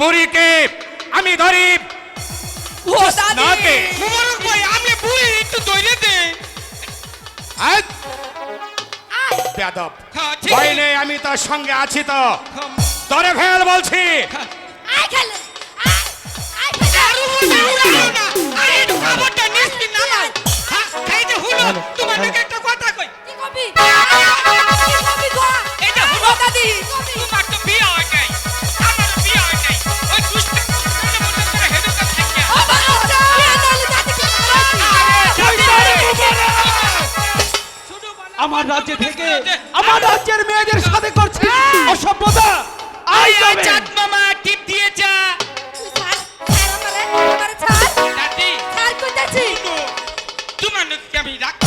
বুড়িকে আমি ধরি ও দাদি! মুবারক ভাই আমি বুড়ি একটু দইরে দে। আয়, বেয়াদব। হ্যাঁ ভয় নেই আমি তোর সঙ্গে আছি তো। হ্যাঁ, ধরে ফেল বলছি। আই খেলে। আই আই খেলে। আরও আমার রাজ্যে থেকে আমার রাজ্যের মেয়েদের সাথে করছি অসভ্যতা। আই আই চাঁদ মামা টিপ দিয়ে যা। তোমার আমি রাখতে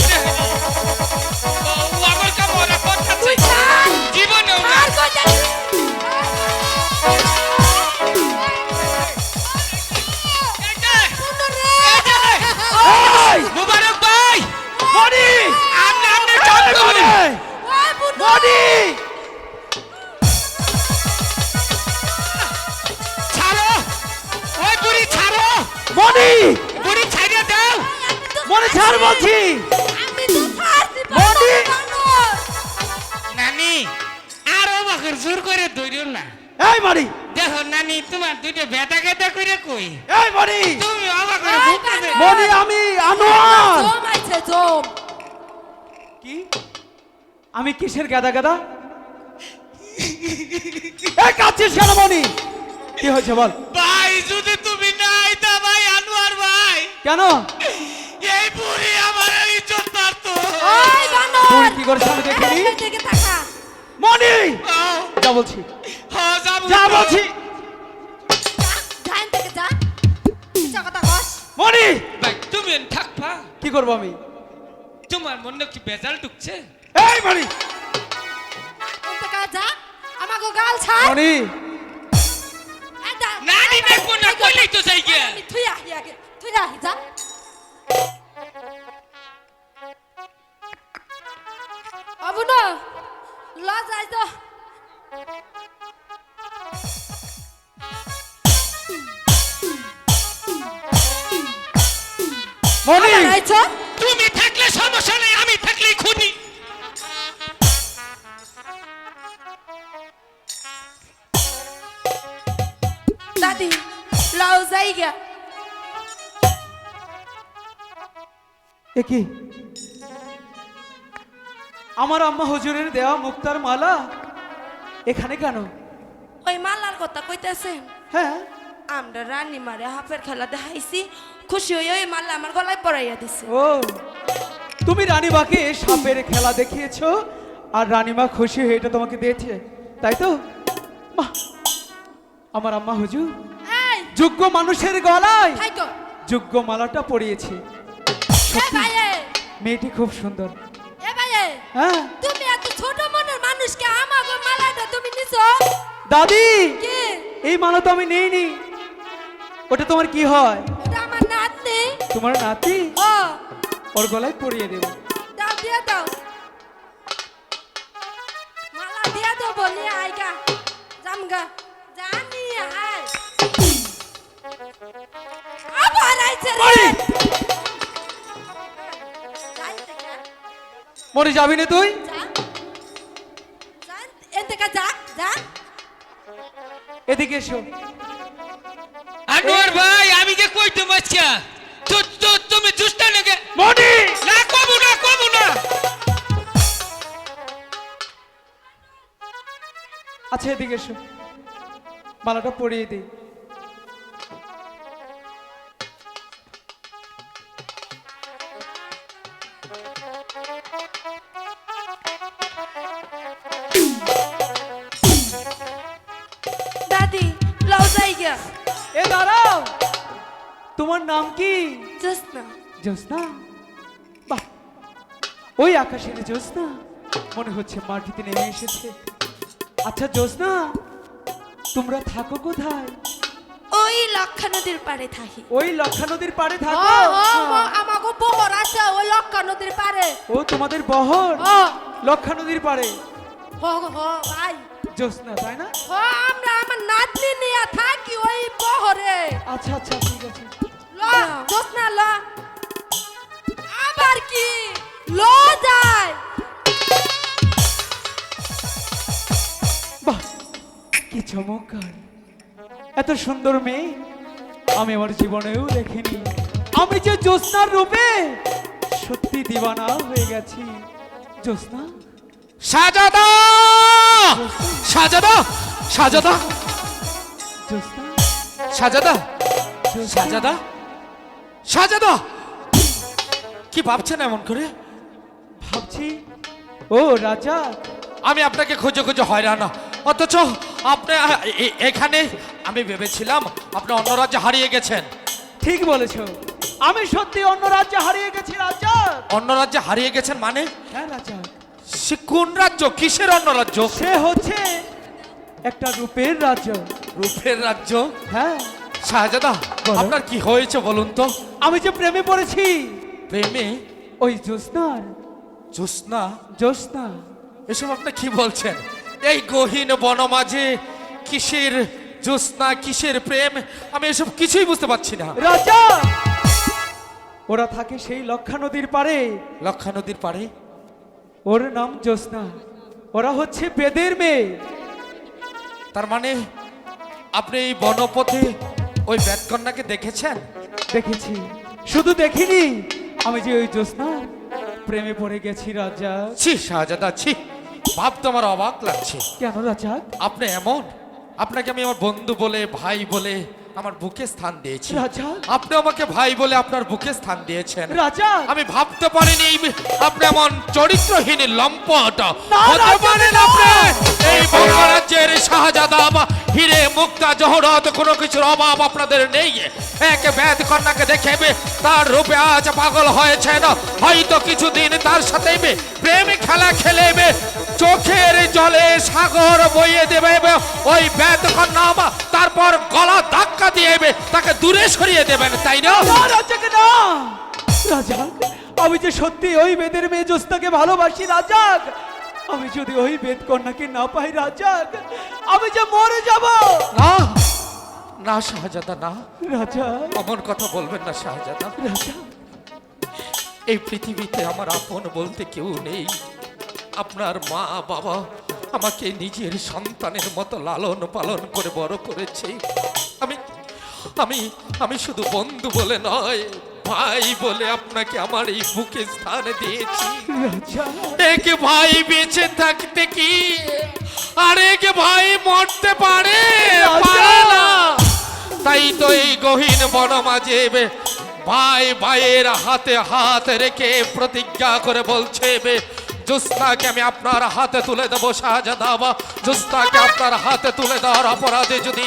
বলছি। নানি আরও বাকর জোর করে দৌড়িও না। এই দেখো নানি তোমার দুইটা বেটা গেটা করে কই? এই তুমি! মনি আমি আনোয়ার। জম আইছে জম। কি? আমি কিসের গাদা গাদা? এ কেন মনি কি হয়েছে বল। ভাই যদি তুমি নাই তা ভাই আনোয়ার ভাই। কেন? ওই বানর! তুই কি করিস আমি দেখিনি? দিকে তাকা। মনি! যা বলছি। হ, যাব যা বলছি। যা থেকে যা। মিছা কথা কস। মনি! ভাই তুমি থাকবা কি করব আমি? তোমার মনে কি বেজাল ঢুকছে? এই মনি! থেকে যা। গাল ছাড়। মনি। নানি দেখব না কইলেই তো যাই গিয়া। থুই আহি আগে। থুই আহি যা। আবু না? ল যাই মনি! তুমি থাকলে সমস্যা নেই আমি থাকলেই খুনি। দাদি লাও যাই গা এ কি? আমার আম্মা হুজুরের দেওয়া মুক্তার মালা। এখানে কেন? ওই মালার কথা কইতেছেন হ্যাঁ। আমরা রানী মারে হাফের খেলা দেখাইছি খুশি হয়ে ওই মালা আমার গলায় পরাইয়া দিছে। ও তুমি রানীমাকে সাপের খেলা দেখিয়েছো আর রানীমা খুশি হয়ে এটা তোমাকে দিয়েছে তাই তো! আমার আম্মা হুজুর এই! যোগ্য মানুষের গলায় যোগ্য মালাটা পরিয়েছে। মেয়েটি খুব সুন্দর। তুমি এত ছোট মনের মানুষকে আমাকে মালাটা তুমি নিছো? দাদি! কি? এই মালা তো আমি নেইনি। ওটা তোমার কি হয়? এটা আমার নাতনি। তোমার নাতি? ও। ওর গলায় পরিয়ে দেবো। দাও দিয়ে দাও। মালা দিয়ে দাও বলি আইগা জামগা জানি আয়। আবার আইছে রে। মরে যাবি না তুই? এদিকে এসো। আনোয়ার ভাই আমি যে কই তো বাচ্চা তো তো তুমি জুস্তা নাকি? মনি! না কবু না কবু না। আচ্ছা এদিকে এসো। মালাটা পরিয়ে দিই। দাঁড়াও। তোমার নাম কি? জোসনা জ্যোৎস্না? বাহ। ওই আকাশের জ্যোৎস্না। মনে হচ্ছে মাটিতে নেমে এসেছে। আচ্ছা জ্যোৎস্না তোমরা থাকো কোথায়? ওই লক্ষা নদীর পাড়ে থাকি। ওই লক্ষা নদীর পাড়ে থাকো? ও ও, বহর আছে ওই লক্ষা নদীর পাড়ে। ও তোমাদের বহর? লক্ষা নদীর পাড়ে? হ হ ভাই। জ্যোৎস্না তাই না? ও আমরা আমার নাতনি নিয়ে থাকি ওই বহরে। আচ্ছা আচ্ছা ঠিক আছে। ল জোসনা ল। আবার কি? ল যায়। বাহ কি চমৎকার। এত সুন্দর মেয়ে আমি আমার জীবনেও দেখিনি। আমি যে জ্যোৎস্নার রূপে সত্যি দিবানা হয়ে গেছি। জ্যোৎস্না সাজাদা! সাজাদা সাজাদা। সাজাদা সাজাদা সাজাদা। কি ভাবছেন এমন করে? ভাবছি ও রাজা। আমি আপনাকে খুঁজে খুঁজে হয়রান। অথচ আপনি এখানে আমি ভেবেছিলাম আপনি অন্য রাজ্যে হারিয়ে গেছেন। ঠিক বলেছ। আমি সত্যি অন্য রাজ্যে হারিয়ে গেছি রাজা। অন্য রাজ্যে হারিয়ে গেছেন মানে? হ্যাঁ রাজা। সে কোন রাজ্য? কিসের অন্য রাজ্য? সে হচ্ছে একটা রূপের রাজ্য। রূপের রাজ্য? হ্যাঁ। শাহজাদা। আপনার কি হয়েছে বলুন তো? আমি যে প্রেমে পড়েছি। প্রেমে? ওই জ্যোৎস্নার। জ্যোৎস্না? জ্যোৎস্না এসব আপনি কি বলছেন? এই গহীন বনমাঝে কিসের জ্যোৎস্না কিসের প্রেম? আমি এসব কিছুই বুঝতে পারছি না। রাজা! ওরা থাকে সেই লক্ষা নদীর পারে লক্ষা নদীর পাড়ে? ওর নাম জ্যোৎস্না। ওরা হচ্ছে বেদের মেয়ে। তার মানে আপনি এই বনপথে ওই ব্যাটকন্যাকে দেখেছেন? দেখেছি। শুধু দেখিনি আমি যে ওই জ্যোৎস্নার প্রেমে পড়ে গেছি রাজা। ছি শাহজাদা ছি ভাব তো আমার অবাক লাগছে। কেন রাজা? আপনি এমন? আপনাকে আমি আমার বন্ধু বলে ভাই বলে আমার বুকে স্থান দিয়েছি রাজা। আপনি আমাকে ভাই বলে আপনার বুকে স্থান দিয়েছেন। রাজা। আমি ভাবতে পারিনি এই- আপনি এমন চরিত্রহীন লম্পট। হতে পারেন। আপনি মুক্তা জহরত কোনো কিছুর অভাব আপনাদের নেই। এক ব্যাধ কন্যাকে দেখে বে, তার রূপে আজ পাগল হয়েছেন। হয়তো কিছুদিন তার সাথে প্রেম খেলা খেলেবে চোখের জলে সাগর বইয়ে দেবে ওই ব্যাধ কন্যা তারপর গলা ধাক্কা দিয়ে তাকে দূরে সরিয়ে দেবেন তাই না। রাজাক আমি যে সত্যি ওই বেদের মেয়ে জ্যোৎস্নাকে ভালোবাসি রাজাক। আমি যদি ওই বেদ কন্যাকে না পাই রাজা আমি যে মরে যাব। না না শাহজাদা না। রাজা। অমন কথা বলবেন না শাহজাদা। রাজা। এই পৃথিবীতে আমার আপন বলতে কেউ নেই। আপনার মা বাবা আমাকে নিজের সন্তানের মতো লালন পালন করে বড় করেছে। আমি আমি আমি শুধু বন্ধু বলে নয় ভাই বলে আপনাকে আমার এই বুকে স্থান দিয়েছি। এক ভাই বেঁচে থাকতে কি? আরেক ভাই মরতে পারে? পারে না। তাই তো এই গহীন বনমাঝে বে, ভাই ভাইয়ের হাতে হাত রেখে প্রতিজ্ঞা করে বলছে বে, জোস্তাকে আমি আপনার হাতে তুলে দেবো শাহজাদা বা জোস্তাকে আপনার হাতে তুলে দেওয়ার অপরাধে যদি